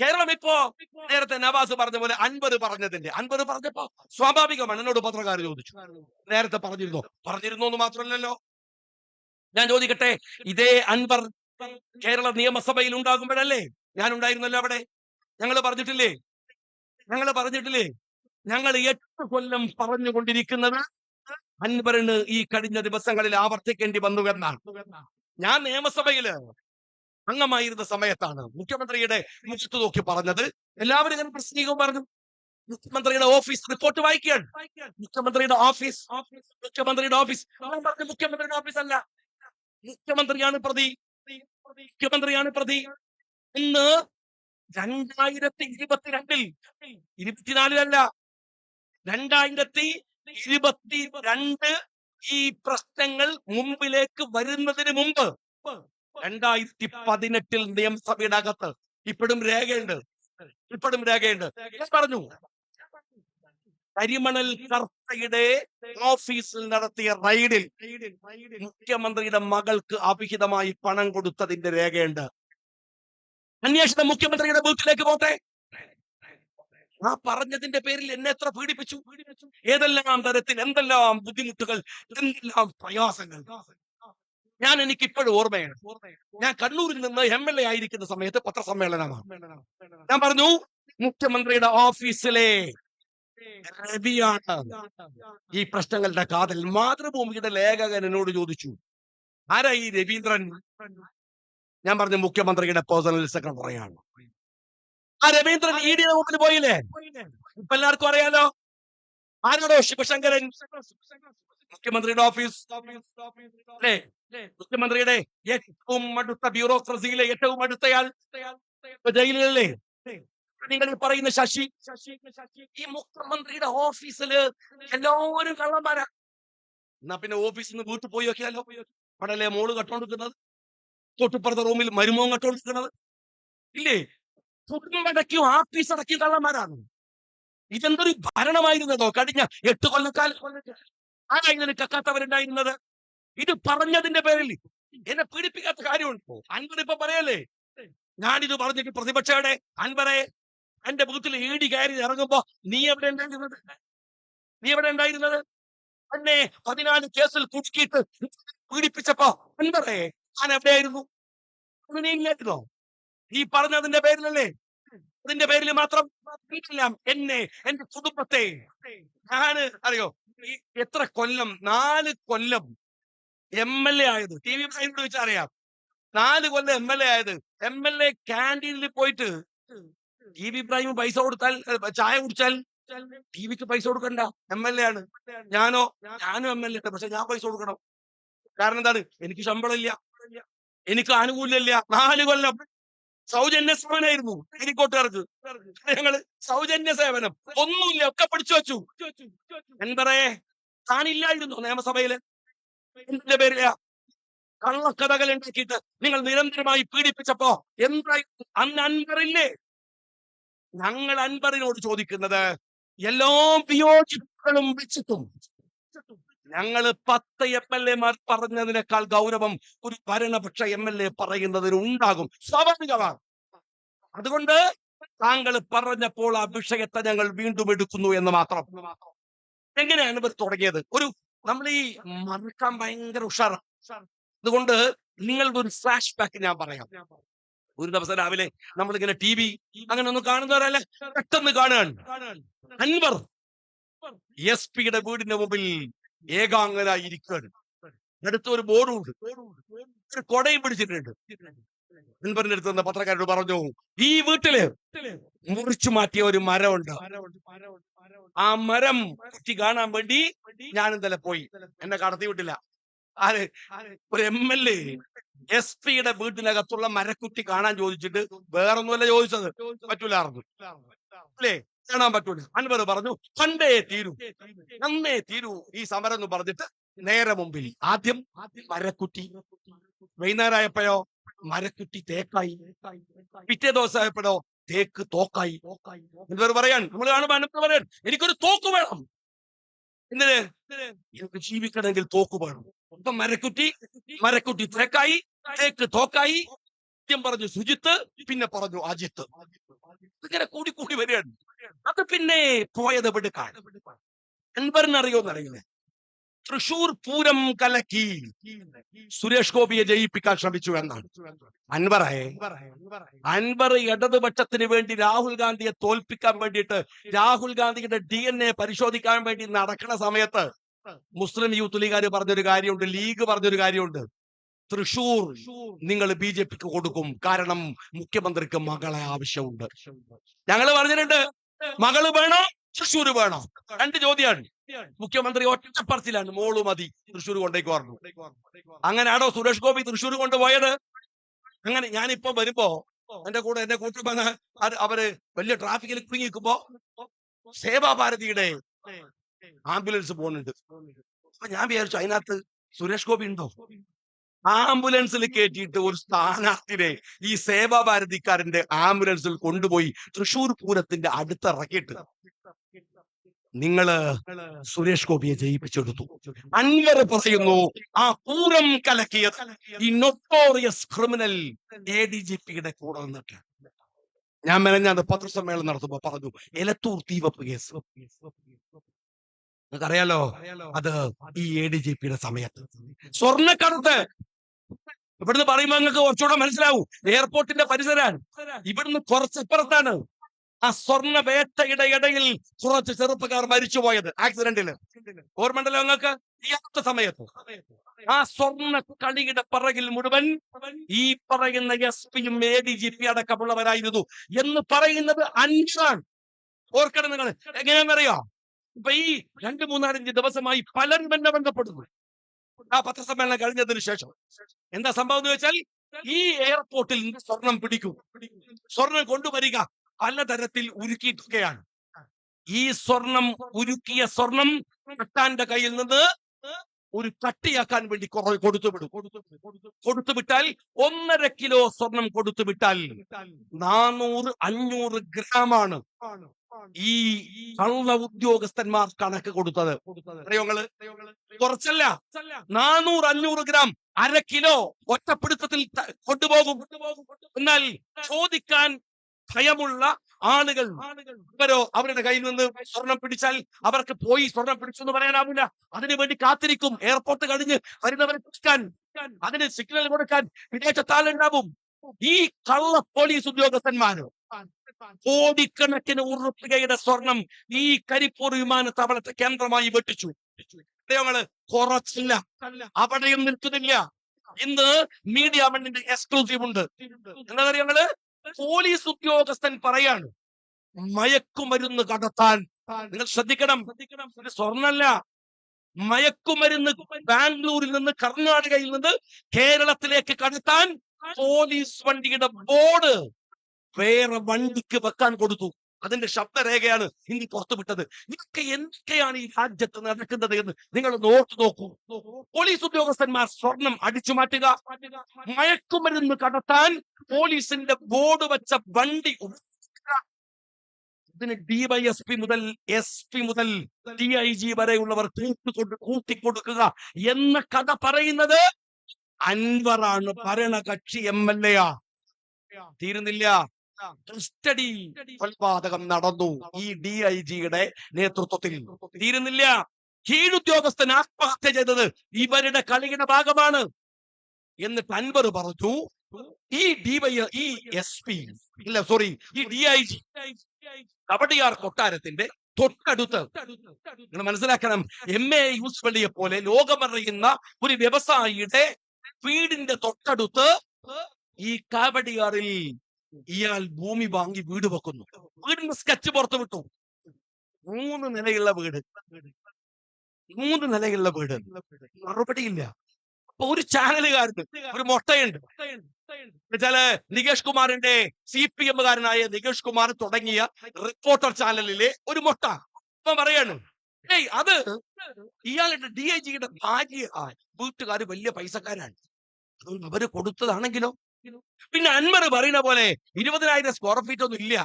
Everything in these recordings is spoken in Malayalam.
കേരളം ഇപ്പോ നേരത്തെ നവാസ് പറഞ്ഞ പോലെ അൻപത് പറഞ്ഞതിന്റെ. അൻപത് പറഞ്ഞപ്പോ സ്വാഭാവികമാണ് എന്നോട് പത്രക്കാർ ചോദിച്ചു. നേരത്തെ പറഞ്ഞിരുന്നോ? പറഞ്ഞിരുന്നു എന്ന് മാത്രമല്ലല്ലോ. ഞാൻ ചോദിക്കട്ടെ ഇതേ അൻപർ കേരള നിയമസഭയിൽ ഉണ്ടാകുമ്പോഴല്ലേ ഞാൻ ഉണ്ടായിരുന്നല്ലോ അവിടെ? ഞങ്ങൾ പറഞ്ഞിട്ടില്ലേ? ഞങ്ങൾ പറഞ്ഞിട്ടില്ലേ? ഞങ്ങൾ എട്ട് കൊല്ലം പറഞ്ഞുകൊണ്ടിരിക്കുന്നത് അൻവറിന് ഈ കഴിഞ്ഞ ദിവസങ്ങളിൽ ആവർത്തിക്കേണ്ടി വന്നു എന്നാണ് ഞാൻ നിയമസഭയിൽ അംഗമായിരുന്ന സമയത്താണ് മുഖ്യമന്ത്രിയുടെ മുഖത്ത് നോക്കി പറഞ്ഞത്. എല്ലാവരും ഇങ്ങനെ പ്രസംഗിക്കും പറഞ്ഞു മുഖ്യമന്ത്രിയുടെ ഓഫീസ് റിപ്പോർട്ട് വായിക്കുകയാണ്. മുഖ്യമന്ത്രിയുടെ ഓഫീസ് മുഖ്യമന്ത്രിയുടെ ഓഫീസ്. പറഞ്ഞു മുഖ്യമന്ത്രിയുടെ ഓഫീസ് അല്ല. മുഖ്യമന്ത്രിയാണ് പ്രതി. മുഖ്യമന്ത്രിയാണ് പ്രതി. ഇന്ന് രണ്ടായിരത്തി ഇരുപത്തിരണ്ടിൽ ഇരുപത്തിനാലിലല്ല രണ്ടായിരത്തി ഇരുപത്തി രണ്ട് ഈ പ്രശ്നങ്ങൾ മുമ്പിലേക്ക് വരുന്നതിന് മുമ്പ് രണ്ടായിരത്തി പതിനെട്ടിൽ നിയമസഭയുടെ അകത്ത് ഇപ്പോഴും രേഖയുണ്ട്. ഇപ്പോഴും രേഖയുണ്ട്. പറഞ്ഞു. കരിമണൽ കർത്തയുടെ ഓഫീസിൽ നടത്തിയ റൈഡിൽ മുഖ്യമന്ത്രിയുടെ മകൾക്ക് അവിഹിതമായി പണം കൊടുത്തതിന്റെ രേഖയുണ്ട്. അന്വേഷണം മുഖ്യമന്ത്രിയുടെ വീട്ടിലേക്ക് പോട്ടെ. ആ പറഞ്ഞതിന്റെ പേരിൽ എന്നെ എത്ര പീഡിപ്പിച്ചു? ഏതെല്ലാം തരത്തിൽ എന്തെല്ലാം ബുദ്ധിമുട്ടുകൾ? എന്തെല്ലാം പ്രയാസങ്ങൾ? ഞാൻ എനിക്ക് ഇപ്പോഴും ഓർമ്മയാണ്. ഞാൻ കണ്ണൂരിൽ നിന്ന് എം എൽ എ ആയിരിക്കുന്ന സമയത്ത് പത്രസമ്മേളനമാണ്. ഞാൻ പറഞ്ഞു മുഖ്യമന്ത്രിയുടെ ഓഫീസിലെ രവിയാണ്. ഈ പ്രശ്നങ്ങളുടെ കാതൽ മാതൃഭൂമിയുടെ ലേഖകൻ എന്നോട് ചോദിച്ചു ആരാ ഈ രവീന്ദ്രൻ? ഞാൻ പറഞ്ഞു മുഖ്യമന്ത്രിയുടെ പേഴ്സണൽ സെക്രട്ടറിയാണ്. ആ രവീന്ദ്രൻ ഇ ഡിയുടെ മുമ്പിൽ പോയില്ലേ? ഇപ്പൊ എല്ലാവർക്കും അറിയാലോ. ആരോടോ? ശിവശങ്കരൻ. മുഖ്യമന്ത്രിയുടെ ഓഫീസ്. അല്ലേ? മുഖ്യമന്ത്രിയുടെ ഏറ്റവും അടുത്ത ബ്യൂറോക്രസിയിലെ ഏറ്റവും അടുത്തയാൾ. ജയിലല്ലേ നിങ്ങൾ ഈ പറയുന്ന ശശി ഈ മുഖ്യമന്ത്രിയുടെ ഓഫീസിൽ എല്ലാവരും കള്ളന്മാരാ. എന്നാ പിന്നെ ഓഫീസിൽ നിന്ന് വീട്ടിൽ പോയി നോക്കിയാലോ? പടല്ലേ മോൾ കട്ടോണ്ടിരിക്കുന്നത്. തൊട്ടുപ്പുറത്തെ റൂമിൽ മരുമോൻ കട്ടോണ്ടിരിക്കുന്നത്. ഇല്ലേ? കുടുംബടക്കും ആഫീസ് അടക്കിയും കള്ളന്മാരാണ്. ഇതെന്തൊരു ഭരണമായിരുന്നതോ കഴിഞ്ഞ എട്ട് കൊല്ലക്കാലം. ആരാ ഇങ്ങനെ കക്കാത്തവരുണ്ടായിരുന്നത്? ഇത് പറഞ്ഞതിന്റെ പേരിൽ എന്നെ പീഡിപ്പിക്കാത്ത കാര്യമുണ്ടോ. അൻവർ ഇപ്പൊ പറയല്ലേ ഞാനിത് പറഞ്ഞിട്ട് പ്രതിപക്ഷയുടെ അൻവറെ എന്റെ ബൂത്തിൽ ഏടി കയറി ഇറങ്ങുമ്പോ നീ എവിടെ ഉണ്ടായിരുന്നത്? നീ എവിടെ ഉണ്ടായിരുന്നത്? എന്നെ പതിനാല് കേസിൽ കുടുക്കിയിട്ട് പീഡിപ്പിച്ചപ്പോ അൻവറെ ഞാൻ എവിടെയായിരുന്നു? അത് നീ ഇല്ലായിരുന്നോ? ഈ പറഞ്ഞതിന്റെ പേരിലല്ലേ? അതിന്റെ പേരിൽ മാത്രം എന്നെ എന്റെ കുടുംബത്തെ ഞാൻ അറിയോ? എത്ര കൊല്ലം? നാല് കൊല്ലം എം എൽ എ ആയത്. ടി വി വെച്ചാൽ അറിയാം. നാല് കൊല്ലം എം എൽ എ ആയത്. എം എൽ എ ക്യാന്റീനിൽ പോയിട്ട് ടി വി ഇബ്രാഹിം പൈസ കൊടുത്താൽ ചായ കുടിച്ചാൽ ടി വിക്ക് പൈസ കൊടുക്കണ്ട. എം എൽ എ ആണ്. ഞാനോ? ഞാനും എം എൽ എ പക്ഷെ ഞാൻ പൈസ കൊടുക്കണം. കാരണം എന്താണ്? എനിക്ക് ശമ്പളം ഇല്ല. എനിക്ക് ആനുകൂല്യമില്ല നാല് കൊല്ലം സൗജന്യ സേവനമായിരുന്നു എനിക്കോട്ടുകാർക്ക് ഞങ്ങൾ സൗജന്യ സേവനം. ഒന്നുമില്ല ഒക്കെ പിടിച്ചു വെച്ചു. എൻപറേ താനില്ലായിരുന്നു നിയമസഭയിൽ. എന്തിന്റെ പേരില കള്ളക്കഥകൾ ഉണ്ടാക്കിയിട്ട് നിങ്ങൾ നിരന്തരമായി പീഡിപ്പിച്ചപ്പോ എന്താ അന്ന് അൻപറില്ലേ ഞങ്ങൾ അൻപറിനോട് ചോദിക്കുന്നത് എല്ലാ വിയോജിപ്പുകളും വെച്ചിട്ടും ഞങ്ങൾ പത്ത് എം എൽ എമാർ പറഞ്ഞതിനേക്കാൾ ഗൗരവം ഒരു ഭരണപക്ഷ എം എൽ എ പറയുന്നതിന് ഉണ്ടാകും. സ്വാഭാവികമാണ്. അതുകൊണ്ട് താങ്കൾ പറഞ്ഞപ്പോൾ ആ വിഷയത്തെ ഞങ്ങൾ വീണ്ടും എടുക്കുന്നു എന്ന് മാത്രം. എങ്ങനെയാണ് ഇവർ തുടങ്ങിയത്? ഒരു നമ്മൾ ഈ മറക്കാൻ ഭയങ്കര ഉഷാറാണ് അതുകൊണ്ട് നിങ്ങളുടെ ഒരു ഫ്ലാഷ് ബാക്ക് ഞാൻ പറയാം. ഒരു ദിവസം രാവിലെ നമ്മളിങ്ങനെ ടി വി അങ്ങനെ ഒന്നും കാണുന്നവരല്ലേ? പെട്ടെന്ന് കാണുകയാണ്. അൻവർ എസ് പിയുടെ വീടിന്റെ മുമ്പിൽ ഏകാംഗനായി ഇരിക്കുകയാണ് അടുത്ത ഒരു ബോർഡുണ്ട്. ഒരു കൊടയും പിടിച്ചിട്ടുണ്ട്. അൻവറിന്റെ അടുത്ത് പത്രക്കാരോട് പറഞ്ഞു ഈ വീട്ടിൽ മുറിച്ചു മാറ്റിയ ഒരു മരമുണ്ട്. ആ മരം കുട്ടി കാണാൻ വേണ്ടി ഞാൻ ഇന്നലെ പോയി. എന്നെ കടത്തി വിട്ടില്ല. ആര്? ഒരു എം എൽ എ. എസ് പിയുടെ വീട്ടിനകത്തുള്ള മരക്കുറ്റി കാണാൻ ചോദിച്ചിട്ട് വേറൊന്നുമല്ല ചോദിച്ചത്. പറ്റൂലായിരുന്നു അല്ലേ? കാണാൻ പറ്റൂല. അൻവർ പറഞ്ഞു കണ്ടേ തീരൂ. നന്നേ തീരൂ ഈ സമരം എന്ന് പറഞ്ഞിട്ട് നേരെ മുമ്പിൽ ആദ്യം മരക്കുറ്റി വൈകുന്നേരമായപ്പോഴോ മരക്കുറ്റി തേക്കായി. പിറ്റേ ദിവസം ആയപ്പോഴോ തേക്ക് തോക്കായി. അൻവർ പറയാൻ നമ്മൾ കാണുമ്പോ അനന്ത് പറയാൻ എനിക്കൊരു തോക്ക് വേണം. എന്തിന്? എനിക്ക് ജീവിക്കണമെങ്കിൽ തോക്ക് വേണം. അപ്പൊ മരക്കുറ്റി മരക്കുറ്റി തേക്കായി തേക്ക് തോക്കായി. ആദ്യം പറഞ്ഞു സുജിത്ത് പിന്നെ പറഞ്ഞു അജിത്ത്. ഇങ്ങനെ കൂടി കൂടി വരികയാണ്. അത് പിന്നെ പോയത് എവിടേക്കാണ് അൻവറിനറിയോന്ന് അറിയില്ലേ തൃശൂർ പൂരം കലക്കി സുരേഷ് ഗോപിയെ ജയിപ്പിക്കാൻ ശ്രമിച്ചു എന്നാണ്. അൻവറെ അൻവർ ഇടതുപക്ഷത്തിന് വേണ്ടി രാഹുൽ ഗാന്ധിയെ തോൽപ്പിക്കാൻ വേണ്ടിയിട്ട് രാഹുൽ ഗാന്ധിയുടെ ഡി എൻ എ പരിശോധിക്കാൻ വേണ്ടി നടക്കുന്ന സമയത്ത് മുസ്ലിം യൂത്ത് ലീഗുകാർ പറഞ്ഞൊരു കാര്യമുണ്ട് ലീഗ് പറഞ്ഞൊരു കാര്യമുണ്ട്. തൃശൂർ നിങ്ങൾ ബി ജെ പിക്ക് കൊടുക്കും കാരണം മുഖ്യമന്ത്രിക്ക് മകളെ ആവശ്യമുണ്ട്. ഞങ്ങൾ പറഞ്ഞിട്ടുണ്ട് മകൾ വേണോ? തൃശ്ശൂർ വേണോ? രണ്ട് ചോദ്യമാണ് മുഖ്യമന്ത്രി ഒറ്റപ്പറച്ചിലാണ് മോൾ മതി. തൃശ്ശൂർ കൊണ്ടേക്ക് പറഞ്ഞു അങ്ങനെയാണോ സുരേഷ് ഗോപി തൃശ്ശൂർ കൊണ്ടുപോയത്? അങ്ങനെ ഞാനിപ്പോ വരുമ്പോ എന്റെ കൂടെ എന്റെ കൂട്ടുകാരൻ അവർ വലിയ ട്രാഫിക്കിൽ കുടുങ്ങി നിൽക്കുമ്പോ സേവാഭാരതിയുടെ ആംബുലൻസ് പോകുന്നുണ്ട്. അപ്പൊ ഞാൻ വിചാരിച്ചു അതിനകത്ത് സുരേഷ് ഗോപി ഉണ്ടോ? ആംബുലൻസിൽ കയറ്റിയിട്ട് ഒരു സ്ഥാനാർത്ഥിനെ ഈ സേവാഭാരതിക്കാരന്റെ ആംബുലൻസിൽ കൊണ്ടുപോയി തൃശൂർ പൂരത്തിന്റെ അടുത്തിറക്കിയിട്ട് നിങ്ങൾ സുരേഷ് ഗോപിയെ ജയിപ്പിച്ചെടുത്തു. അന്യർ പറയുന്നു ആ പൂരം കലക്കിയത് ഈ notorious criminal A D G പിയുടെ കൂടെ നിന്നിട്ട്. ഞാൻ മെനഞ്ഞ പത്രസമ്മേളനം നടത്തുമ്പോ പറഞ്ഞു എലത്തൂർ തീവപ്പ് കേസ്. നിങ്ങൾക്കറിയാലോ അത് ഈ എ ഡി ജി പിയുടെ സമയത്ത്. സ്വർണക്കടത്ത് ഇവിടുന്ന് പറയുമ്പോ നിങ്ങൾക്ക് കുറച്ചുകൂടെ മനസ്സിലാവും. എയർപോർട്ടിന്റെ പരിസരമാണ് ഇവിടുന്ന് കുറച്ചപ്പുറത്താണ് ആ സ്വർണ വേട്ടയുടെ ഇടയിൽ കുറച്ച് ചെറുപ്പക്കാർ മരിച്ചുപോയത്. ആക്സിഡന്റിൽ ഓർമ്മണ്ടല്ലോ നിങ്ങൾക്ക്? ഈ സമയത്ത്. ആ സ്വർണ കളിയുടെ പറകിൽ മുഴുവൻ ഈ പറയുന്ന എസ് പിയും എ ഡി ജി പി അടക്കമുള്ളവരായിരുന്നു എന്ന് പറയുന്നത് അൻഷാണ് ഓർക്കണം നിങ്ങൾ. എങ്ങനെയാണെന്നറിയോ? ഇപ്പൊ ഈ രണ്ട് മൂന്നാലഞ്ച് ദിവസമായി പലരും എന്നെ ബന്ധപ്പെടുന്നു. ആ പത്രസമ്മേളനം കഴിഞ്ഞതിന് ശേഷം. എന്താ സംഭവം എന്ന് വെച്ചാൽ ഈ എയർപോർട്ടിൽ നിന്ന് സ്വർണം പിടിക്കും. സ്വർണം കൊണ്ടുവരിക പലതരത്തിൽ ഉരുക്കിയിട്ടൊക്കെയാണ്. ഈ സ്വർണം ഉരുക്കിയ സ്വർണം കട്ടാന്റെ കയ്യിൽ നിന്ന് ഒരു കട്ടിയാക്കാൻ വേണ്ടി കുറ- കൊടുത്തു വിടും. കൊടുത്തു വിട്ടാൽ ഒന്നര കിലോ സ്വർണം കൊടുത്തു വിട്ടാൽ നാനൂറ് അഞ്ഞൂറ് ഗ്രാമാണ്. ഈ കള്ള ഉദ്യോഗസ്ഥന്മാർ കണക്ക് കൊടുത്തത്. കുറച്ചല്ല. നാനൂറ് അഞ്ഞൂറ് ഗ്രാം അര കിലോ ഒറ്റപ്പിടുത്തത്തിൽ കൊണ്ടുപോകും. എന്നാൽ ചോദിക്കാൻ ഭയമുള്ള ആളുകൾ ഇവരോ അവരുടെ കയ്യിൽ നിന്ന് സ്വർണം പിടിച്ചാൽ അവർക്ക് പോയി സ്വർണം പിടിച്ചു എന്ന് പറയാനാവില്ല. അതിനു വേണ്ടി കാത്തിരിക്കും. എയർപോർട്ട് കഴിഞ്ഞ് വരുന്നവരെ പിടിക്കാൻ. അതിന് സിഗ്നൽ കൊടുക്കാൻ വിദേശത്താലുണ്ടാവും ഈ കള്ള പോലീസ് ഉദ്യോഗസ്ഥന്മാര് കോടിക്കണക്കിന് ഉറുപ്പികയുടെ സ്വർണം ഈ കരിപ്പൂർ വിമാനത്താവളത്തെ കേന്ദ്രമായി വെട്ടിച്ചു ഞങ്ങൾ കുറച്ചില്ല അവിടെയും നിൽക്കുന്നില്ല ഇന്ന് മീഡിയ മണ്ണിന്റെ എക്സ്ക്ലൂസീവ് ഉണ്ട് എന്താ പറയുക ഞങ്ങൾ പോലീസ് ഉദ്യോഗസ്ഥൻ പറയാണ് മയക്കുമരുന്ന് കടത്താൻ നിങ്ങൾ ശ്രദ്ധിക്കണം ഇത് സ്വർണല്ല മയക്കുമരുന്ന് ബാംഗ്ലൂരിൽ നിന്ന് കർണാടകയിൽ നിന്ന് കേരളത്തിലേക്ക് കടത്താൻ പോലീസ് വണ്ടിയുടെ ബോർഡ് വേറെ വണ്ടിക്ക് വെക്കാൻ കൊടുത്തു. അതിന്റെ ശബ്ദരേഖയാണ് ഹിന്ദി പുറത്തുവിട്ടത്. ഇതൊക്കെ എന്തൊക്കെയാണ് ഈ രാജ്യത്ത് നടക്കുന്നത് എന്ന് നിങ്ങൾ നോട്ട് നോക്കൂ. പോലീസ് ഉദ്യോഗസ്ഥന്മാർ സ്വർണം അടിച്ചു മാറ്റുക മയക്കുമരുന്ന് കടത്താൻ പോലീസിന്റെ ബോർഡ് വെച്ച വണ്ടി. ഇതിന് ഡിവൈഎസ്പി മുതൽ എസ് പി മുതൽ ഡി ഐ ജി വരെയുള്ളവർ കൂട്ടിക്കൊടുക്കുക എന്ന കഥ പറയുന്നത് അൻവറാണ്. ഭരണകക്ഷി എം എൽ എ തീരുന്നില്ല. കസ്റ്റഡി കൊലപാതകം നടന്നു. ഈ ഡി ഐ ജിയുടെ നേതൃത്വത്തിൽ. തീരുന്നില്ല. കീഴുദ്യോഗസ്ഥൻ ആത്മഹത്യ ചെയ്തത് ഇവരുടെ കളിയുടെ ഭാഗമാണ്. എന്നിട്ട് അൻവർ പറഞ്ഞു ഈ ഡിവൈ ഈ എസ് പി ഇല്ല സോറി ഈ ഡി ഐ ജി കബഡിയാർ കൊട്ടാരത്തിന്റെ തൊട്ടടുത്ത്. നിങ്ങൾ മനസ്സിലാക്കണം എം എ യൂസ് വെള്ളിയെ പോലെ ലോകമറിയുന്ന ഒരു വ്യവസായിയുടെ വീടിന്റെ തൊട്ടടുത്ത് ഈ കാവടിയാറിൽ ഇയാൾ ഭൂമി വാങ്ങി വീട് വെക്കുന്നു. വീടിന്റെ സ്കെച്ച് പുറത്തു വിട്ടു. മൂന്ന് നിലയുള്ള വീട്. മൂന്ന് നിലയുള്ള വീട്. മറുപടിയില്ല അപ്പൊ ഒരു ചാനലുകാരുണ്ട് ഒരു മൊട്ടയുണ്ട്. എന്നുവെച്ചാൽ നികേഷ് കുമാറിന്റെ സി പി എമ്മുകാരനായ നികേഷ് കുമാർ തുടങ്ങിയ റിപ്പോർട്ടർ ചാനലിലെ ഒരു മൊട്ട. അപ്പൊ പറയാണ് ഏയ് അത് ഇയാളുടെ ഡി ഐ ജിയുടെ ഭാര്യ വീട്ടുകാർ വലിയ പൈസക്കാരാണ്. അവർ കൊടുത്തതാണെങ്കിലോ? പിന്നെ അൻവർ പറയുന്ന പോലെ ഇരുപതിനായിരം സ്ക്വയർ ഫീറ്റ് ഒന്നും ഇല്ല.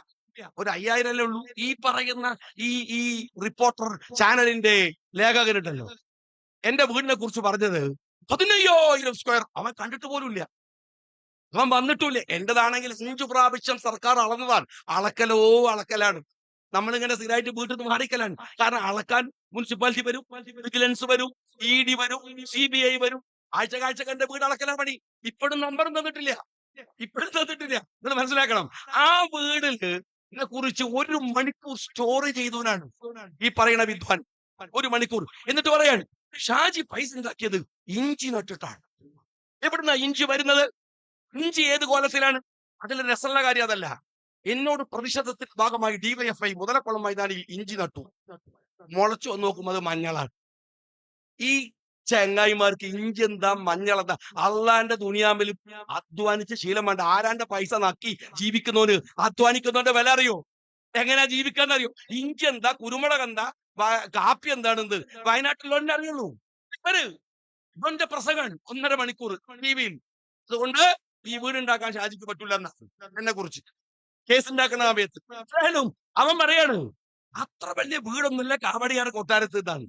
ഒരു അയ്യായിരം അല്ലേ ഉള്ളൂ. ഈ പറയുന്ന ഈ ഈ റിപ്പോർട്ടർ ചാനലിന്റെ ലേഖകനുണ്ടല്ലോ എന്റെ വീടിനെ കുറിച്ച് പറഞ്ഞത് പതിനയ്യായിരം സ്ക്വയർ അവൻ കണ്ടിട്ട് പോലുമില്ല അവൻ വന്നിട്ടില്ല എന്റേതാണെങ്കിൽ അഞ്ചു പ്രാവശ്യം സർക്കാർ അളന്നതാണ്. അളക്കലോ അളക്കലാണ്. നമ്മളിങ്ങനെ സ്ഥിരമായിട്ട് വീട്ടിൽ നിന്ന് മാറിക്കലാണ് കാരണം അളക്കാൻ മുനിസിപ്പാലിറ്റി വരും വിജിലൻസ് വരും ഇ ഡി വരും സി ബി ഐ വരും. ആഴ്ച കാഴ്ച കണ്ട വീട് അളക്കലാണ് പണി. ഇപ്പോഴും നമ്പറും തന്നിട്ടില്ല. ഇപ്പോഴും തന്നിട്ടില്ല നിങ്ങൾ മനസ്സിലാക്കണം. ആ. വീടിൽ ഇതിനെ കുറിച്ച് ഒരു മണിക്കൂർ സ്റ്റോറി ചെയ്തവനാണ് ഈ പറയുന്ന വിദ്വാൻ. ഒരു മണിക്കൂർ. എന്നിട്ട് പറയാണ് ഷാജി പൈസ ഉണ്ടാക്കിയത് ഇഞ്ചി നട്ടിട്ടാണ്. എവിടുന്ന ഇഞ്ചി വരുന്നത്? ഇഞ്ചി ഏത് കോലത്തിലാണ്? അതിൽ രസമുള്ള കാര്യം അതല്ല. എന്നോട് പ്രതിഷേധത്തിന്റെ ഭാഗമായി ഡിവൈഎഫ്ഐ മുതലക്കുളം മൈതാനിയിൽ ഇഞ്ചി നട്ടു. മുളച്ചു വന്ന് നോക്കുമ്പോൾ അത് മഞ്ഞളാണ്. ഈ ചെങ്ങായിമാർക്ക് ഇഞ്ചി എന്താ മഞ്ഞളെന്താ? അള്ളാന്റെ ദുനിയാമ്പിൽ അധ്വാനിച്ച് ശീലം വേണ്ട. ആരാന്റെ പൈസ നക്കി ജീവിക്കുന്നവന്? അധ്വാനിക്കുന്നവന്റെ വില അറിയോ? എങ്ങനെയാ ജീവിക്കാന്ന് അറിയോ? ഇഞ്ചി എന്താ കുരുമുളക് എന്താ കാപ്പി എന്താണെന്ന് വയനാട്ടിലുള്ളവനെ അറിയുള്ളൂ. ഇവന്റെ പ്രസംഗം ഒന്നര മണിക്കൂർ ടി അതുകൊണ്ട് ഈ വീടുണ്ടാക്കാൻ ഷാജിക്ക് പറ്റൂല എന്നാണ് എന്നെ കുറിച്ച് കേസ് ഉണ്ടാക്കുന്ന സമയത്ത് അവൻ പറയാണ് അത്ര വലിയ വീടൊന്നുമില്ല. കാവടിയാറ് കൊട്ടാരത്ത് ഇതാണ്.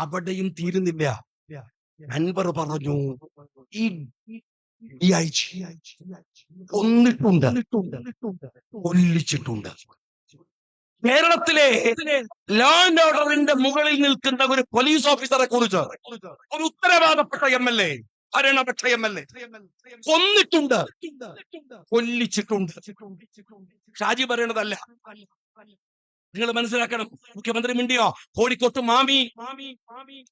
അവിടെയും തീരുന്നില്ല. അൻവർ പറഞ്ഞു ഈ DIG കൊന്നിട്ടുണ്ട് കൊല്ലിച്ചിട്ടുണ്ട്. കേരളത്തിലെ ലോ ആൻഡ് ഓർഡറിന്റെ മുകളിൽ നിൽക്കുന്ന ഒരു പോലീസ് ഓഫീസറെ കുറിച്ച് ഒരു ഉത്തരവാദപ്പെട്ട എം എൽ എ ഭരണപക്ഷ എം എൽ എ കൊന്നിട്ടുണ്ട്. കൊല്ലിച്ചിട്ടുണ്ട്. ഷാജി പറയണതല്ല. നിങ്ങൾ മനസ്സിലാക്കണം. മുഖ്യമന്ത്രി മിണ്ടിയോ? കോഴിക്കോട്ട് മാമി.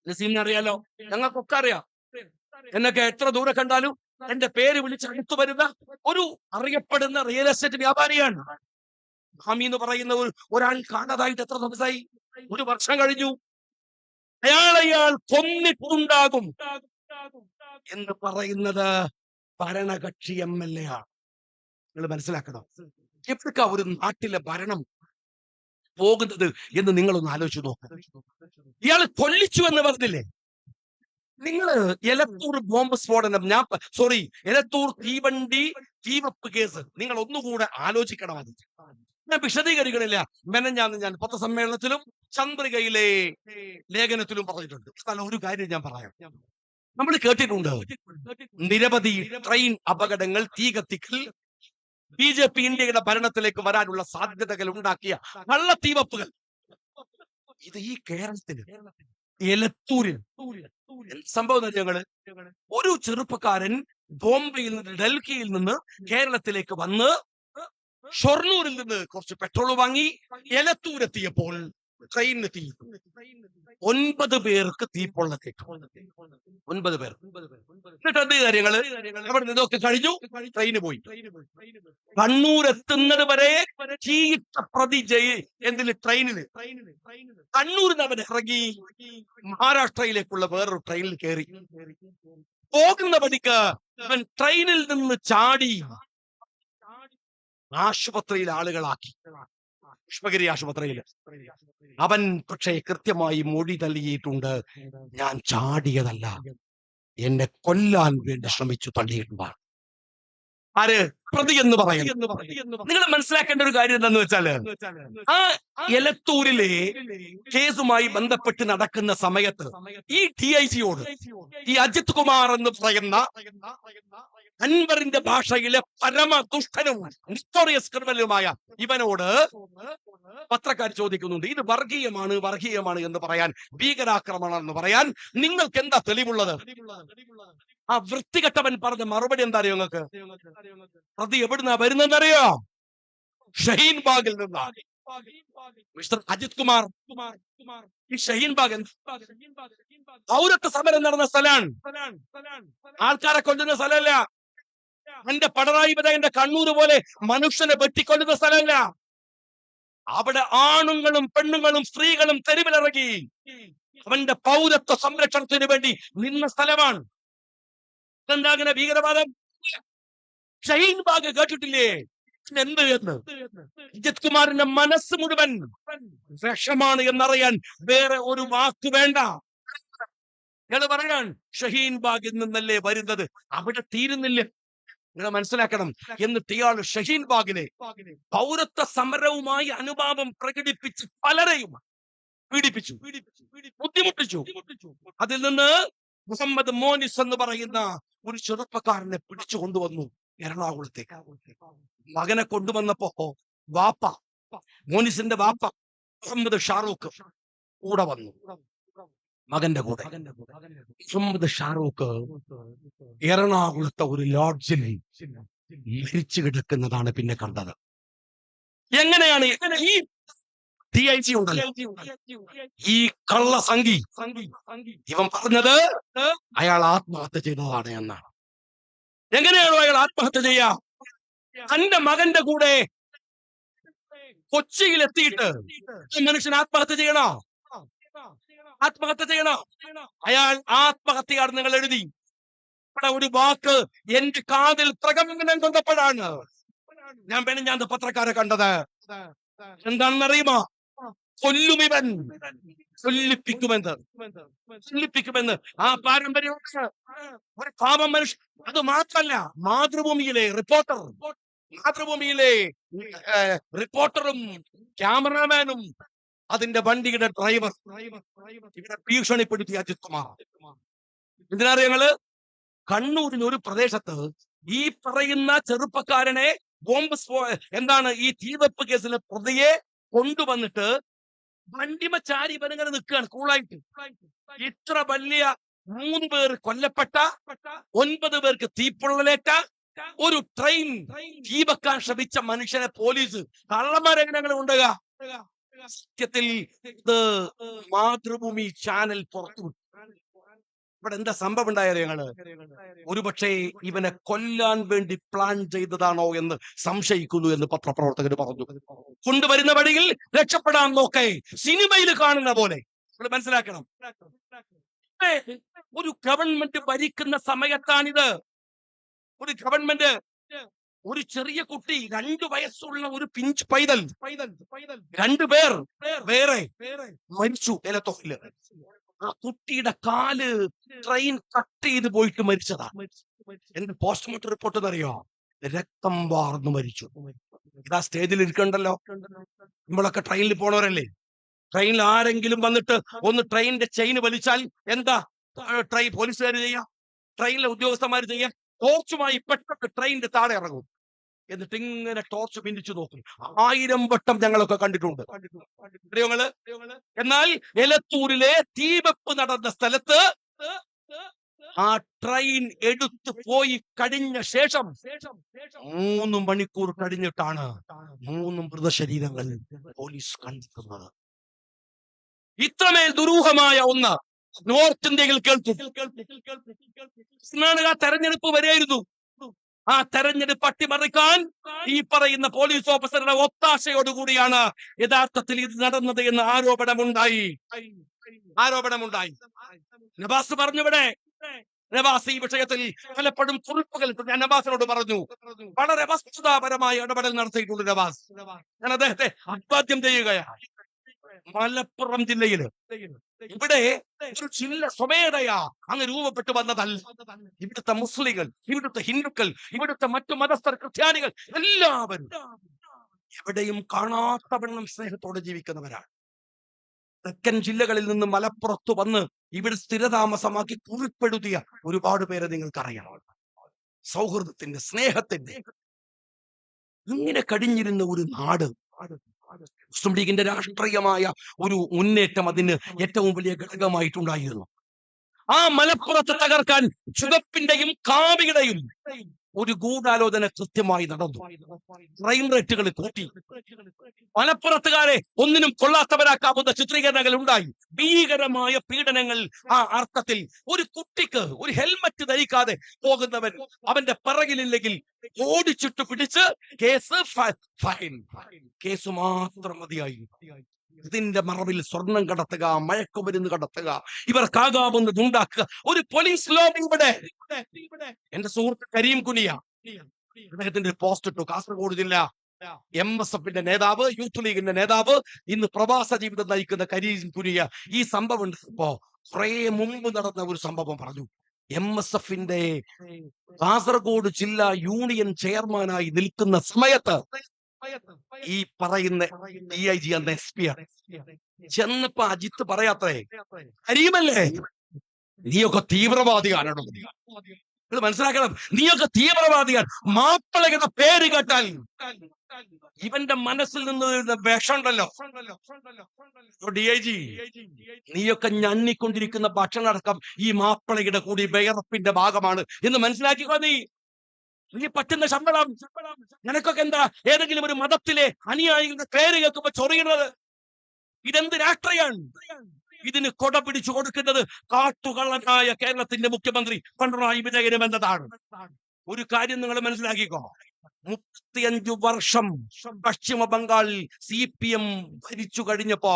നസീമിനെ അറിയാലോ? ഞങ്ങൾക്കൊക്കെ അറിയാം. എന്നൊക്കെ എത്ര ദൂരെ കണ്ടാലും എന്റെ പേര് വിളിച്ച് അടുത്തു വരുന്ന ഒരു അറിയപ്പെടുന്ന റിയൽ എസ്റ്റേറ്റ് വ്യാപാരിയാണ്. മാമി എന്ന് പറയുന്ന ഒരു ഒരാൾ കാണാതായിട്ട് എത്ര ദിവസമായി? ഒരു വർഷം കഴിഞ്ഞു. അയാൾ അയാൾ കൊന്നിട്ടുണ്ടാകും എന്ന് പറയുന്നത് ഭരണകക്ഷി എം എൽ എ ആണ്. നിങ്ങൾ മനസ്സിലാക്കണം? എപ്പോഴൊക്കെ ഒരു നാട്ടിലെ ഭരണം പോകുന്നത് എന്ന് നിങ്ങളൊന്ന് ആലോചിച്ചു നോക്ക്. ഇയാൾ കൊല്ലിച്ചു എന്ന് പറഞ്ഞില്ലേ? നിങ്ങൾ എലത്തൂർ ബോംബ് സ്ഫോടനം ഞാൻ സോറി എലത്തൂർ തീവണ്ടി തീവപ്പ് കേസ് നിങ്ങൾ ഒന്നുകൂടെ ആലോചിക്കണം അത്. ഞാൻ വിശദീകരിക്കണില്ല. മെനഞ്ഞാന്ന് ഞാൻ പത്രസമ്മേളനത്തിലും ചന്ദ്രികയിലെ ലേഖനത്തിലും പറഞ്ഞിട്ടുണ്ട്. എന്നാൽ ഒരു കാര്യം ഞാൻ പറയാം. നമ്മൾ കേട്ടിട്ടുണ്ട്. നിരവധി ട്രെയിൻ അപകടങ്ങൾ തീ കത്തിക്കൽ ബി ജെ പി ഇന്ത്യയുടെ ഭരണത്തിലേക്ക് വരാനുള്ള സാധ്യതകൾ ഉണ്ടാക്കിയ കള്ളത്തീവപ്പുകൾ ഇത് ഈ കേരളത്തിന് എലത്തൂരിൽ സംഭവം ഞങ്ങൾ? ഒരു ചെറുപ്പക്കാരൻ ബോംബെയിൽ നിന്ന് ഡൽഹിയിൽ നിന്ന് കേരളത്തിലേക്ക് വന്ന് ഷൊർണൂരിൽ നിന്ന് കുറച്ച് പെട്രോൾ വാങ്ങി എലത്തൂരെത്തിയപ്പോൾ ഒൻപത് പേർക്ക് തീപ്പൊള്ള പൊള്ളത്തേറ്റു ഒൻപത് പേർ എന്നിട്ട് എന്ത് കാര്യങ്ങൾ? അവിടെ നിന്നൊക്കെ കഴിഞ്ഞു. ട്രെയിന് പോയി. കണ്ണൂർ എത്തുന്നത് വരെ ചീത്ത പ്രതി ജയി എന്തിൽ? ട്രെയിനിൽ. കണ്ണൂരിൽ നിന്ന് അവൻ ഇറങ്ങി മഹാരാഷ്ട്രയിലേക്കുള്ള വേറൊരു ട്രെയിനിൽ കയറി. പോകുന്ന വഴിക്ക് അവൻ ട്രെയിനിൽ നിന്ന് ചാടി ആശുപത്രിയിൽ ആളുകളാക്കി. പുഷ്പഗിരി ആശുപത്രിയിൽ. അവൻ പക്ഷേ കൃത്യമായി മൊഴി തള്ളിയിട്ടുണ്ട് ഞാൻ ചാടിയതല്ല. എന്നെ കൊല്ലാൻ വേണ്ടി ശ്രമിച്ചു തള്ളിയിട്ടുണ്ടാണ് ആര്? പ്രതി എന്ന് പറയും. നിങ്ങൾ മനസ്സിലാക്കേണ്ട ഒരു കാര്യം എന്താന്ന് വെച്ചാൽ ആ എലത്തൂരിലെ കേസുമായി ബന്ധപ്പെട്ട് നടക്കുന്ന സമയത്ത് ഈ ടി ഐ സിയോട് ഈ അജിത് കുമാർ എന്ന് പറയുന്ന അൻവറിന്റെ ഭാഷയിലെ പരമ ദുഷ്ടനും ഹിസ്റ്റോറിയസ് ക്രിമിനലുമായ ഇവനോട് പത്രക്കാർ ചോദിക്കുന്നുണ്ട്. ഇത് വർഗീയമാണ് വർഗീയമാണ് എന്ന് പറയാൻ ഭീകരാക്രമണം എന്ന് പറയാൻ നിങ്ങൾക്ക് എന്താ തെളിവുള്ളത്? ആ വൃത്തികെട്ടവൻ പറഞ്ഞ മറുപടി എന്താ അറിയോ നിങ്ങൾക്ക്? പ്രതി എവിടുന്നാ വരുന്നതെന്നറിയോ? ഷഹീൻ ബാഗിൽ നിന്നാണ് മിസ്റ്റർ അജിത് കുമാർ. ഈ ഷഹീൻ ബാഗ് പൗരത്വ സമരം നടന്ന സ്ഥലമാണ് ആൾക്കാരെ കൊല്ലുന്ന സ്ഥലമല്ല എന്റെ പടറായി എന്റെ കണ്ണൂർ പോലെ മനുഷ്യനെ വെട്ടിക്കൊല്ലുന്ന സ്ഥലമല്ല അവിടെ ആണുങ്ങളും പെണ്ണുങ്ങളും സ്ത്രീകളും തെരുവിലിറങ്ങി. അവന്റെ പൗരത്വ സംരക്ഷണത്തിന് വേണ്ടി നിന്ന സ്ഥലമാണ്. എന്താ ഭീകരവാദം? ഷഹീൻ ബാഗ് കേട്ടിട്ടില്ലേ? എന്ത് എന്ന്? രജിത് കുമാറിന്റെ മനസ്സ് മുഴുവൻ വിഷമാണ് എന്നറിയാൻ വേറെ ഒരു വാക്ക് വേണ്ട. ഞങ്ങൾ പറയാൻ ഷഹീൻ ബാഗിൽ നിന്നല്ലേ വരുന്നത്? അവിടെ തീരുന്നില്ല. നിങ്ങൾ മനസ്സിലാക്കണം. എന്നിട്ട് ഇയാൾ ഷഹീൻ ബാഗിനെ പൗരത്വ സമരവുമായി അനുഭാവം പ്രകടിപ്പിച്ച് പലരെയും പീഡിപ്പിച്ചു. ബുദ്ധിമുട്ടിച്ചു. അതിൽ നിന്ന് മുഹമ്മദ് മോനിസ് എന്ന് പറയുന്ന ഒരു ചെറുപ്പക്കാരനെ പിടിച്ചു കൊണ്ടുവന്നു എറണാകുളത്തേക്ക് മകനെ കൊണ്ടുവന്നപ്പോ വാപ്പ മോനിസിന്റെ വാപ്പ മുഹമ്മദ് ഷാറൂഖ് കൂടെ വന്നു. മകന്റെ കൂടെ. മുഹമ്മദ് ഷാറൂഖ് എറണാകുളത്തെ ഒരു ലോഡ്ജിൽ മരിച്ചു കിടക്കുന്നതാണ് പിന്നെ കണ്ടത്. എങ്ങനെയാണ് ഈ ഡി ഐ ജി ഉണ്ടല്ലോ. ഈ കള്ള സംഘി ഇവൻ പറഞ്ഞത് അയാൾ ആത്മഹത്യ ചെയ്തതാണ് എന്നാണ്. എങ്ങനെയാണോ അയാൾ ആത്മഹത്യ ചെയ്യാം? തന്റെ മകന്റെ കൂടെ കൊച്ചിയിൽ എത്തിയിട്ട് മനുഷ്യൻ ആത്മഹത്യ ചെയ്യണോ? ആത്മഹത്യ ചെയ്യണോ? അയാൾ ആത്മഹത്യയാണ് നിങ്ങൾ എഴുതി. ഇവിടെ ഒരു വാക്ക് എന്റെ കാതിൽ പ്രകമ്പനം കൊണ്ടപ്പോഴാണ് ഞാൻ വേണം ഞാൻ പത്രക്കാരെ കണ്ടത്. എന്താണെന്നറിയുമോ? കൊല്ലും ഇവൻ ചൊല്ലിപ്പിക്കുമെന്ന്. ചൊല്ലിപ്പിക്കുമെന്ന്. ആ പാരമ്പര്യം ഒരു പാപം മനുഷ്യൻ അത് മാത്രല്ല മാതൃഭൂമിയിലെ റിപ്പോർട്ടർ മാതൃഭൂമിയിലെ റിപ്പോർട്ടറും ക്യാമറാമാനും അതിന്റെ വണ്ടിയുടെ ഡ്രൈവർ ഇവിടെ ഭീഷണിപ്പെടുത്തി അജിത് കുമാർ എന്തിനാ ഞങ്ങൾ? കണ്ണൂരിൽ ഒരു പ്രദേശത്ത് ഈ പറയുന്ന ചെറുപ്പക്കാരനെ ബോംബ് എന്താണ് ഈ തീവെപ്പ് കേസിലെ പ്രതിയെ കൊണ്ടുവന്നിട്ട് വണ്ടിമ ചാരി ഇവനിങ്ങനെ നിൽക്കുകയാണ് കൂളായിട്ട് ഇത്ര വലിയ മൂന്ന് പേർ കൊല്ലപ്പെട്ട ഒൻപത് പേർക്ക് തീപ്പൊള്ളലേറ്റ ഒരു ട്രെയിൻ തീ വെക്കാൻ ശ്രമിച്ച മനുഷ്യനെ പോലീസ് കള്ളമരങ്ങനെ ഉണ്ടാകുക സത്യത്തിൽ മാതൃഭൂമി ചാനൽ പുറത്തു വിട്ടു. ഇവിടെ എന്താ സംഭവം ഉണ്ടായത് ഞങ്ങൾ? ഒരുപക്ഷെ ഇവനെ കൊല്ലാൻ വേണ്ടി പ്ലാൻ ചെയ്തതാണോ എന്ന് സംശയിക്കുന്നു എന്ന് പത്രപ്രവർത്തകർ പറഞ്ഞു. കൊണ്ടുവരുന്ന വഴിയിൽ രക്ഷപ്പെടാൻ നോക്കേ. സിനിമയിൽ കാണുന്ന പോലെ. മനസ്സിലാക്കണം. ഒരു ഗവൺമെന്റ് ഭരിക്കുന്ന സമയത്താണിത്. ഒരു ഗവൺമെന്റ് ഒരു ചെറിയ കുട്ടി രണ്ടു വയസ്സുള്ള ഒരു പിഞ്ച് പൈതൽ പൈതൽ രണ്ടു പേർ വേറെ മരിച്ചു നിലത്തോയിൽ ആ കുട്ടിയുടെ കാൽ ട്രെയിൻ കട്ട് ചെയ്ത് പോയിട്ട് മരിച്ചതാ. എന്റെ പോസ്റ്റ്മോർട്ടം റിപ്പോർട്ട് എന്നറിയോ രക്തം വാർന്നു മരിച്ചു. ഇതാ സ്റ്റേജിൽ ഇരിക്കണ്ടല്ലോ. നമ്മളൊക്കെ ട്രെയിനിൽ പോണവരല്ലേ? ട്രെയിനിൽ ആരെങ്കിലും വന്നിട്ട് ഒന്ന് ട്രെയിനിന്റെ ചെയിൻ വലിച്ചാൽ എന്താ? ട്രെയിൻ പോലീസുകാർ ചെയ്യാം? ട്രെയിനിലെ ഉദ്യോഗസ്ഥന്മാർ ചെയ്യാം? ടോർച്ചുമായി പെട്ടെന്ന് ട്രെയിനിന്റെ താഴെ ഇറങ്ങും. എന്നിട്ട് ഇങ്ങനെ ടോർച്ച് പിന്നിച്ചു നോക്കും. ആയിരം വട്ടം ഞങ്ങളൊക്കെ കണ്ടിട്ടുണ്ട്. എന്നാൽ എലത്തൂരിലെ തീവെപ്പ് നടന്ന സ്ഥലത്ത് ആ ട്രെയിൻ എടുത്തു പോയി കഴിഞ്ഞ ശേഷം മൂന്ന് മണിക്കൂർ കഴിഞ്ഞിട്ടാണ് മൂന്ന് മൃതശരീരങ്ങൾ പോലീസ് കണ്ടെത്തുന്നത്. ഇത്രമേൽ ദുരൂഹമായ ഒന്ന് നോർത്ത് ഇന്ത്യയിൽ കേൾക്കും. തെരഞ്ഞെടുപ്പ് വരെയായിരുന്നു. ആ തെരഞ്ഞെടുപ്പ് അട്ടിമറിക്കാൻ ഈ പറയുന്ന പോലീസ് ഓഫീസറുടെ ഒത്താശയോടുകൂടിയാണ് യഥാർത്ഥത്തിൽ ഇത് നടന്നത് എന്ന് ആരോപണമുണ്ടായി. ആരോപണമുണ്ടായി. നവാസ് പറഞ്ഞുവിടെ. നവാസ് ഈ വിഷയത്തിൽ പലപ്പോഴും കുറിപ്പുകൾ ഞാൻ നവാസിനോട് പറഞ്ഞു വളരെ വസ്തുതാപരമായ ഇടപെടൽ നടത്തിയിട്ടുണ്ട് നവാസ്. ഞാൻ അദ്ദേഹത്തെ അഭിവാദ്യം ചെയ്യുകയാണ്. മലപ്പുറം ജില്ലയിൽ. ഇവിടെ ഒരു ജില്ല സ്വമേധയാ അങ്ങ് രൂപപ്പെട്ടു വന്നതല്ല ഇവിടുത്തെ മുസ്ലിങ്ങൾ ഇവിടുത്തെ ഹിന്ദുക്കൾ ഇവിടുത്തെ മറ്റു മതസ്ഥർ ക്രിസ്ത്യാനികൾ എല്ലാവരും എവിടെയും കാണാത്തവണ്ണം സ്നേഹത്തോടെ ജീവിക്കുന്നവരാണ്. തെക്കൻ ജില്ലകളിൽ നിന്ന് മലപ്പുറത്ത് വന്ന് ഇവിടെ സ്ഥിരതാമസമാക്കി കുറിപ്പെടുത്തിയ ഒരുപാട് പേരെ നിങ്ങൾക്കറിയണം. സൗഹൃദത്തിന്റെ സ്നേഹത്തിന്റെ. ഇങ്ങനെ കടിഞ്ഞിരുന്ന ഒരു നാട് മുസ്ലിം ലീഗിന്റെ രാഷ്ട്രീയമായ ഒരു മുന്നേറ്റം അതിന് ഏറ്റവും വലിയ ഘടകമായിട്ടുണ്ടായിരുന്നു. ആ മലപ്പുറത്ത് തകർക്കാൻ ചുവപ്പിന്റെയും കാവിയുടെയും ഒരു ഗൂഢാലോചന കൃത്യമായി നടന്നു. ക്രൈം റേറ്റുകൾ കൂട്ടി. മലപ്പുറത്തുകാരെ ഒന്നിനും കൊള്ളാത്തവരാക്കാവുന്ന ചിത്രീകരണങ്ങൾ ഉണ്ടായി. ഭീകരമായ പീഡനങ്ങൾ ആ അർത്ഥത്തിൽ ഒരു കുട്ടിക്ക് ഒരു ഹെൽമറ്റ് ധരിക്കാതെ പോകുന്നവൻ അവന്റെ പിറകിലില്ലെങ്കിൽ ഓടിച്ചിട്ട് പിടിച്ച് കേസ് കേസ് മാത്രം മതിയായി. ഇതിന്റെ മറവിൽ സ്വർണം കടത്തുക മയക്കുമരുന്ന് കടത്തുക ഇവർക്കാകാവുന്നത് ഉണ്ടാക്കുക ഒരു പോലീസ് ലോബി ഇവിടെ. എന്റെ സുഹൃത്ത് കരീം കുനിയ. അദ്ദേഹത്തിന്റെ പോസ്റ്റ് ഇട്ടു. കാസർഗോഡ് ജില്ല എം എസ് എഫിന്റെ നേതാവ് യൂത്ത് ലീഗിന്റെ നേതാവ് ഇന്ന് പ്രവാസ ജീവിതം നയിക്കുന്ന കരീം കുനിയ. ഈ സംഭവം ഉണ്ടായപ്പോ കുറെ മുമ്പ് നടന്ന ഒരു സംഭവം പറഞ്ഞു. എം എസ് എഫിന്റെ കാസർഗോഡ് ജില്ലാ യൂണിയൻ ചെയർമാനായി നിൽക്കുന്ന സമയത്ത് ഈ പറയുന്ന ഡി ഐ ജി എന്ന എസ് പി ചെന്നപ്പോ അജിത്ത് പറയാത്രേ കരീമല്ലേ? നീയൊക്കെ തീവ്രവാദിയാണോ മനസ്സിലാക്കണം. നീയൊക്കെ തീവ്രവാദിയാണ് മാപ്പിളയുടെ പേര് കേട്ടാൽ ഇവന്റെ മനസ്സിൽ നിന്ന് വേഷമുണ്ടല്ലോ. വിഷമുണ്ടല്ലോ ഡി ഐ ജി നീയൊക്കെ ഞണ്ണിക്കൊണ്ടിരിക്കുന്ന ഭക്ഷണം അടക്കം ഈ മാപ്പിളയുടെ കൂടി വിയർപ്പിന്റെ ഭാഗമാണ് എന്ന് മനസ്സിലാക്കിക്കോ നീ. നീ പറ്റുന്ന ശമ്പളം. നിനക്കൊക്കെ എന്താ? ഏതെങ്കിലും ഒരു മതത്തിലെ അനുയായികളുടെ പേര് കേൾക്കുമ്പോ ചൊറിയുന്നത്? ഇതെന്ത് രാഷ്ട്രീയാണ്? ഇതിന് കൊട പിടിച്ചു കൊടുക്കുന്നത് കാട്ടുകള്ളനായ കേരളത്തിന്റെ മുഖ്യമന്ത്രി പിണറായി വിജയനും എന്നതാണ്. ഒരു കാര്യം നിങ്ങൾ മനസ്സിലാക്കിക്കോ. മുപ്പത്തിയഞ്ചു വർഷം പശ്ചിമ ബംഗാളിൽ സി പി എം ഭരിച്ചു കഴിഞ്ഞപ്പോ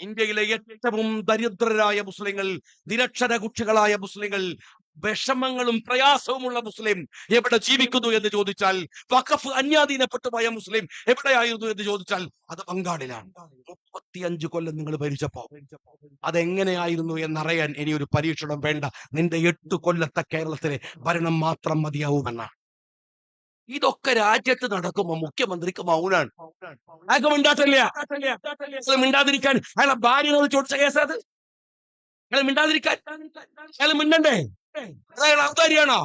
ഇന്ത്യയിലെ ഏറ്റവും ദരിദ്രരായ മുസ്ലിങ്ങൾ നിരക്ഷര കുട്ടികളായ മുസ്ലിങ്ങൾ വിഷമങ്ങളും പ്രയാസവുമുള്ള മുസ്ലിം എവിടെ ജീവിക്കുന്നു എന്ന് ചോദിച്ചാൽ വഖഫ് അന്യാധീനപ്പെട്ടു പോയ മുസ്ലിം എവിടെയായിരുന്നു എന്ന് ചോദിച്ചാൽ അത് ബംഗാളിലാണ്. മുപ്പത്തിയഞ്ചു കൊല്ലം നിങ്ങൾ ഭരിച്ചപ്പോ അതെങ്ങനെയായിരുന്നു എന്നറിയാൻ ഇനി ഒരു പരീക്ഷണം വേണ്ട. നിന്റെ എട്ട് കൊല്ലത്തെ കേരളത്തിലെ ഭരണം മാത്രം മതിയാവുമെന്നാണ്. ഇതൊക്കെ രാജ്യത്ത് നടക്കുമ്പോ മുഖ്യമന്ത്രിക്ക് മൗനാണ്. അയാൾക്ക് മിണ്ടാത്തില്ല? മിണ്ടാതിരിക്കാൻ അയാളെ ഭാര്യനോട് ചോദിച്ച കേസത്? അയാൾ മിണ്ടാതിരിക്കാൻ? അയാൾ മിണ്ടണ്ടേ? അയാൾ ഔദാര്യാണോ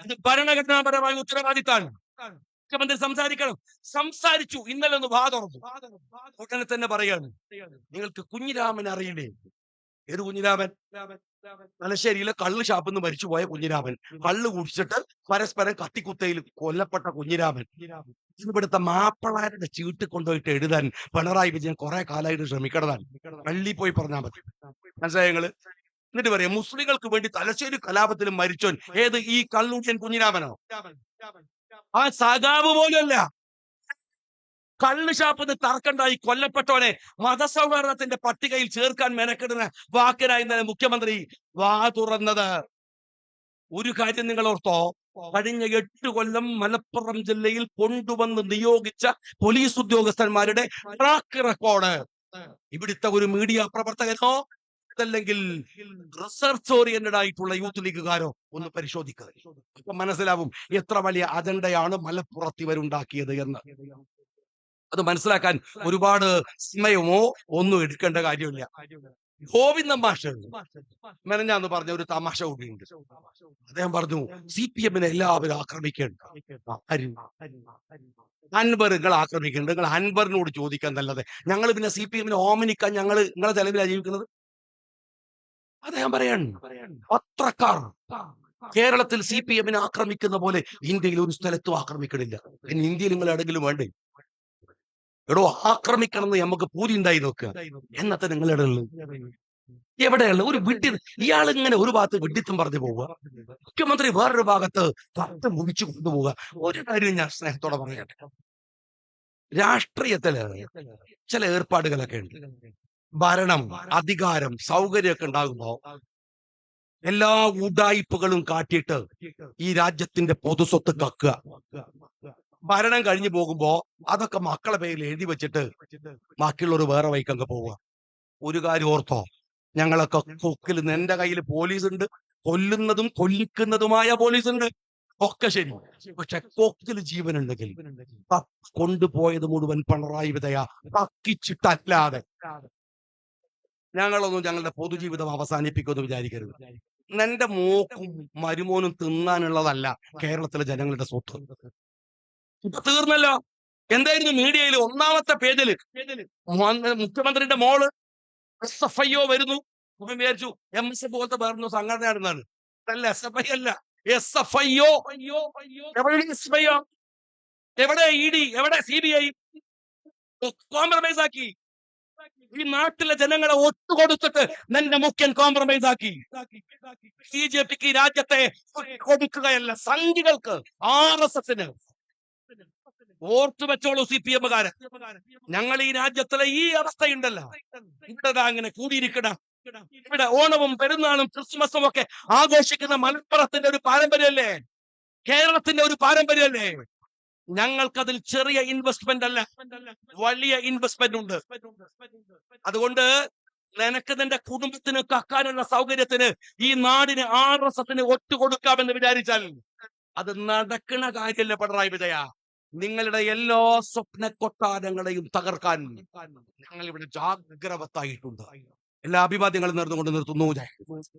അത് ഭരണഘടനാപരമായ ഉത്തരവാദിത്താണ്. മുഖ്യമന്ത്രി സംസാരിക്കണം. സംസാരിച്ചു ഇന്നലെ ഒന്ന് വാ തുറന്നു ഉടനെ തന്നെ പറയാണ് നിങ്ങൾക്ക് കുഞ്ഞിരാമൻ അറിയില്ലേ? ഏത് കുഞ്ഞിരാമൻ. തലശ്ശേരിയിലെ കള്ള് ഷാപ്പിൽ നിന്ന് മരിച്ചുപോയ കുഞ്ഞിരാമൻ. കള്ള് കുടിച്ചിട്ട് പരസ്പരം കത്തിക്കുത്തയിൽ കൊല്ലപ്പെട്ട കുഞ്ഞിരാമൻ. ഇവിടുത്തെ മാപ്പിളാരുടെ ചീട്ട് കൊണ്ടുപോയിട്ട് എഴുതാൻ പിണറായി വിജയൻ കുറെ കാലമായിട്ട് ശ്രമിക്കണതാണ്. പള്ളി പോയി പറഞ്ഞാൽ മതി. മനസ്സിലായ നിങ്ങൾ? എന്നിട്ട് പറയാം മുസ്ലിങ്ങൾക്ക് വേണ്ടി തലശ്ശേരി കലാപത്തിൽ മരിച്ചോൻ ഏത് ഈ കള്ളൂട്ടിയൻ കുഞ്ഞിരാമനോ? ആ സഖാവ് പോലും കള്ള് ഷാപ്പിന്ന് തർക്കണ്ടായി കൊല്ലപ്പെട്ടവനെ മതസൗഹാർദ്ദത്തിന്റെ പട്ടികയിൽ ചേർക്കാൻ മെനക്കെടുന്ന വാക്കിനായി ഇന്നലെ മുഖ്യമന്ത്രി വാ തുറന്നത്. ഒരു കാര്യം നിങ്ങൾ ഓർത്തോ? കഴിഞ്ഞ എട്ട് കൊല്ലം മലപ്പുറം ജില്ലയിൽ കൊണ്ടുവന്ന് നിയോഗിച്ച പോലീസ് ഉദ്യോഗസ്ഥന്മാരുടെ ട്രാക്ക് റെക്കോർഡ്. ഇവിടുത്തെ ഒരു മീഡിയ പ്രവർത്തകനോ അതല്ലെങ്കിൽ റിസർച്ച് ഓറിയന്റഡ് ആയിട്ടുള്ള യൂത്ത് ലീഗുകാരോ ഒന്ന് പരിശോധിക്കുക അപ്പൊ മനസ്സിലാവും എത്ര വലിയ അജണ്ടയാണ് മലപ്പുറത്ത് ഇവരുണ്ടാക്കിയത് എന്ന്. അത് മനസ്സിലാക്കാൻ ഒരുപാട് സമയമോ ഒന്നും എടുക്കേണ്ട കാര്യമില്ല. ഗോവിന്ദൻ മാഷ് മെനഞ്ഞാന്ന് പറഞ്ഞ ഒരു തമാശ കൂടിയുണ്ട്. അദ്ദേഹം പറഞ്ഞു സി പി എമ്മിനെ എല്ലാവരും ആക്രമിക്കേണ്ട. അൻബർ നിങ്ങൾ ആക്രമിക്കുന്നുണ്ട് നിങ്ങൾ അൻബറിനോട് ചോദിക്കാൻ നല്ലത്. ഞങ്ങൾ പിന്നെ സി പി എമ്മിനെ ഓമനിക്കാൻ ഞങ്ങൾ നിങ്ങളെ ചെലവിലാണ് ജീവിക്കുന്നത്? അദ്ദേഹം പറയാണ് പത്രക്കാർ കേരളത്തിൽ സി പി എമ്മിനെ ആക്രമിക്കുന്ന പോലെ ഇന്ത്യയിൽ ഒരു സ്ഥലത്തും ആക്രമിക്കണില്ല. പിന്നെ ഇന്ത്യയിൽ നിങ്ങൾ എവിടെങ്കിലും വേണ്ടേ? എടോ ആക്രമിക്കണം എന്ന് നമുക്ക് പൂരി ഉണ്ടായി നോക്കുക എന്നത്തെ നിങ്ങളുടെ എവിടെയുള്ള ഒരു വിഡ്ഢി ഇയാൾ ഇങ്ങനെ ഒരു ഭാഗത്ത് വിഡ്ഢിത്തം പറഞ്ഞു പോവുക. മുഖ്യമന്ത്രി വേറൊരു ഭാഗത്ത് തട്ട് മുടിച്ചു കൊണ്ടുപോവുക ഒരു കാര്യം ഞാൻ സ്നേഹത്തോടെ പറയട്ടെ രാഷ്ട്രീയത്തിൽ ചില ഏർപ്പാടുകളൊക്കെ ഉണ്ട്. ഭരണം അധികാരം സൗകര്യമൊക്കെ ഉണ്ടാകുമ്പോ എല്ലാ ഉടായിപ്പുകളും കാട്ടിയിട്ട് ഈ രാജ്യത്തിന്റെ പൊതുസ്വത്ത് കക്കുക. ഭരണം കഴിഞ്ഞു പോകുമ്പോ അതൊക്കെ മക്കളെ പേരിൽ എഴുതി വെച്ചിട്ട് ബാക്കിയുള്ളവർ വേറെ വൈക്കങ്ങ് പോവുക. ഒരു കാര്യം ഓർത്തോ? ഞങ്ങളൊക്കെ കൊക്കിൽ എന്റെ കയ്യിൽ പോലീസ് ഉണ്ട് കൊല്ലുന്നതും കൊല്ലിക്കുന്നതുമായ പോലീസ് ഉണ്ട് ഒക്കെ ശരി. പക്ഷെ കൊക്കിൽ ജീവനുണ്ടെങ്കിൽ ഉണ്ടെങ്കിൽ കൊണ്ടുപോയത് മുഴുവൻ പിണറായി വിതയ കക്കിച്ചിട്ടല്ലാതെ. ഞങ്ങളൊന്നും ഞങ്ങളുടെ പൊതുജീവിതം അവസാനിപ്പിക്കുമെന്ന് വിചാരിക്കരുത്. എന്റെ മോക്കും മരുമോനും തിന്നാനുള്ളതല്ല കേരളത്തിലെ ജനങ്ങളുടെ സ്വത്ത്. തീർന്നല്ലോ. എന്തായിരുന്നു മീഡിയയിൽ ഒന്നാമത്തെ പേജിൽ? മുഖ്യമന്ത്രിയുടെ മോൾ എസ് എഫ് ഐ ഒ വരുന്നു. വിചാരിച്ചു എം എസ് എഫ് പോലത്തെ വേറൊരു ആയിരുന്നാണ് അല്ല എസ് എഫ് ഐ അല്ല. എസ് എഫ് ഐ ഒ എവിടെ എസ് എഫ് ഐ ഒ എവിടെ ഇ ഡി എവിടെ സി ബി ഐ കോംപ്രമൈസ് ആക്കി. ഈ നാട്ടിലെ ജനങ്ങളെ ഒത്തുകൊടുത്തിട്ട് നിന്റെ മുഖ്യൻ കോംപ്രമൈസ് ആക്കി. ബി ജെ പിക്ക് രാജ്യത്തെ കൊടുക്കുകയല്ല സംഘികൾക്ക് ആർ എസ് എസിന് ഓർത്തു വെച്ചോളൂ സി പി എമ്മുകാരൻ ഞങ്ങൾ ഈ രാജ്യത്തിലെ ഈ അവസ്ഥയുണ്ടല്ലോ. ഇവിടെ ദാ അങ്ങനെ കൂടിയിരിക്കണം. ഇവിടെ ഓണവും പെരുന്നാളും ക്രിസ്മസും ഒക്കെ ആഘോഷിക്കുന്ന മലപ്പുറത്തിന്റെ ഒരു പാരമ്പര്യമല്ലേ? കേരളത്തിന്റെ ഒരു പാരമ്പര്യമല്ലേ? ഞങ്ങൾക്കതിൽ ചെറിയ ഇൻവെസ്റ്റ്മെന്റ് അല്ല. വലിയ ഇൻവെസ്റ്റ്മെന്റ് ഉണ്ട്. അതുകൊണ്ട് നിനക്ക് നിന്റെ കുടുംബത്തിന് കക്കാനുള്ള സൗകര്യത്തിന് ഈ നാടിന് ആർ എസ് എസിന് ഒറ്റുകൊടുക്കാമെന്ന് വിചാരിച്ചാൽ അത് നടക്കണ കാര്യമല്ല പിണറായി വിജയ. നിങ്ങളുടെ എല്ലാ സ്വപ്ന കൊട്ടാരങ്ങളെയും തകർക്കാൻ ഞങ്ങൾ ഇവിടെ ജാഗ്രവത്തായിട്ടുണ്ട്. എല്ലാ അഭിവാദ്യങ്ങളും നേർന്നുകൊണ്ട് നിർത്തുന്നു.